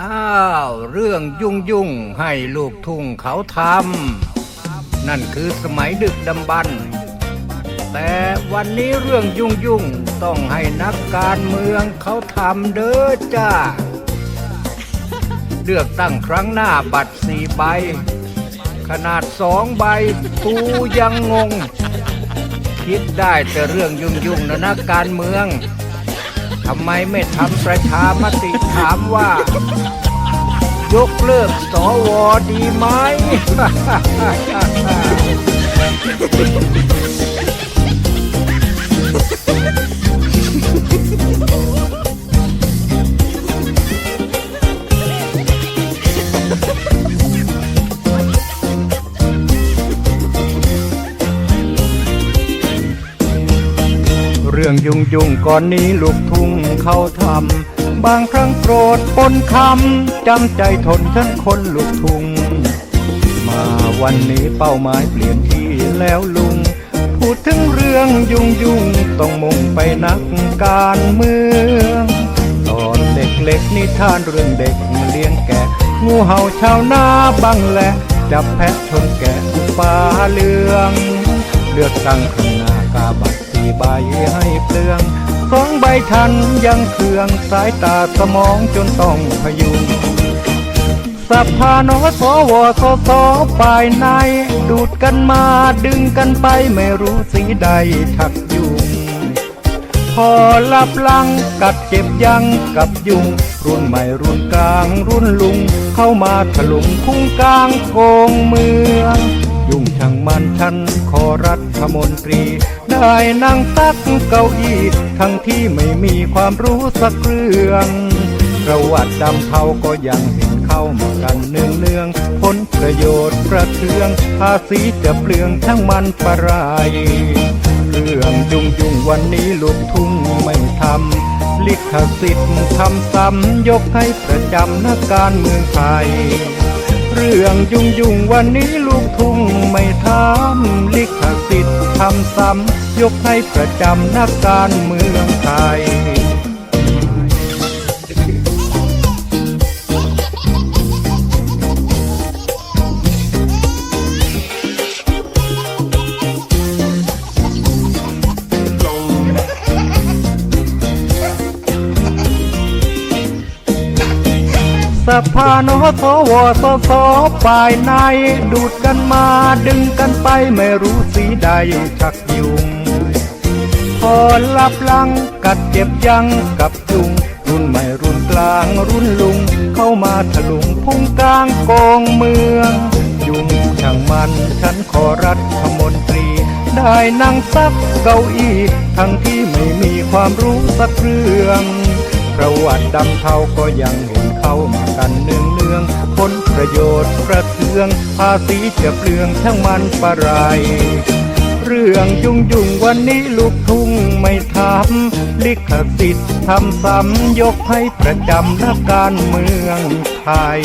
อ้าว เรื่องยุ่งยุ่งให้ลูกทุ่งเขาทำนั่นคือสมัยดึกดำบรรพ์แต่วันนี้เรื่องยุ่งยุ่งต้องให้นักการเมืองเขาทำเด้อจ้า เลือกตั้งครั้งหน้าบัตรสี่ใบ ขนาดสองใบกูยังงง คิดได้แต่เรื่องยุ่งยุ่งนะนักการเมือง ทำไมไม่ทำประชามติถามว่า ยกเลิกสวดีไหม รื่องยุ่งยุ่งก่อนนี้ลูกทุ่งเขาทำบางครั้งโกรธปนคำจำใจทนทั้งคนลูกทุ่งมาวันนี้เป้าหมายเปลี่ยนที่แล้วลุง พูดถึงเรื่องยุ่งยุ่งต้องมุ่งไปนักการเมือง ตอนเด็กๆนิทานเรื่องเด็กเลี้ยงแกะงูเห่าชาวนาบังแหละจับแพะชนแกะฟ้าเหลือง เลือกตั้งข้างหน้ากาบัตร ใบให้เปลืองสองใบทันยังเคืองสายตาสมองจนต้องพยุงสัพพานอสวสสปลายใน ดูดกันมาดึงกันไปไม่รู้สีใดชักยุง พอลับลังกัดเจ็บยังกับยุง รุ่นใหม่รุ่นกลางรุ่นลุง เข้ามาถลุงคุ้งกลางโกงเมือง ยุ่งช่างมันฉันขอรัฐมนตรี ได้นั่งตักเก้าอี้ทั้งที่ไม่มีความรู้สักเรื่องประวัติดำเทาก็ยังเห็นเข้ามากันเนืองเนืองผลประโยชน์ประเทือง ภาษีจะเปลืองทั้งมันปะไรเรื่องยุ่งยุ่งวันนี้ลูกทุ่งไม่ทำลิขสิทธิ์ทำซ้ำยกให้ประจำนักการเมืองไทย เรื่องยุ่งยุ่งวันนี้ลูกทุ่งไม่ทำลิขสิทธิ์ทำซ้ำยกให้ประจำนักการเมืองไทย ภานอสวสสปลายในดูดกันมาดึงกันไปไม่รู้สีใดชักยุงพอลับลังกัดเจ็บยังกับยุงรุ่นใหม่รุ่นกลางรุ่นลุง เข้ามาถลุงพุ่งกลางกองเมือง ยุงช่างมันฉันขอรัฐมนตรี ได้นั่งซักเก้าอี้ ทั้งที่ไม่มีความรู้สักเรื่อง ประวัติดำเทาก็ยังเห็นเข้ามากันเนืองเนืองผลประโยชน์ประเทือง ภาษีจะเปลืองทั้งมันปะไรเรื่องยุ่งยุ่งวันนี้ลูกทุ่งไม่ทำลิขสิทธิ์ทำซ้ำยกให้ประจำนักการเมืองไทย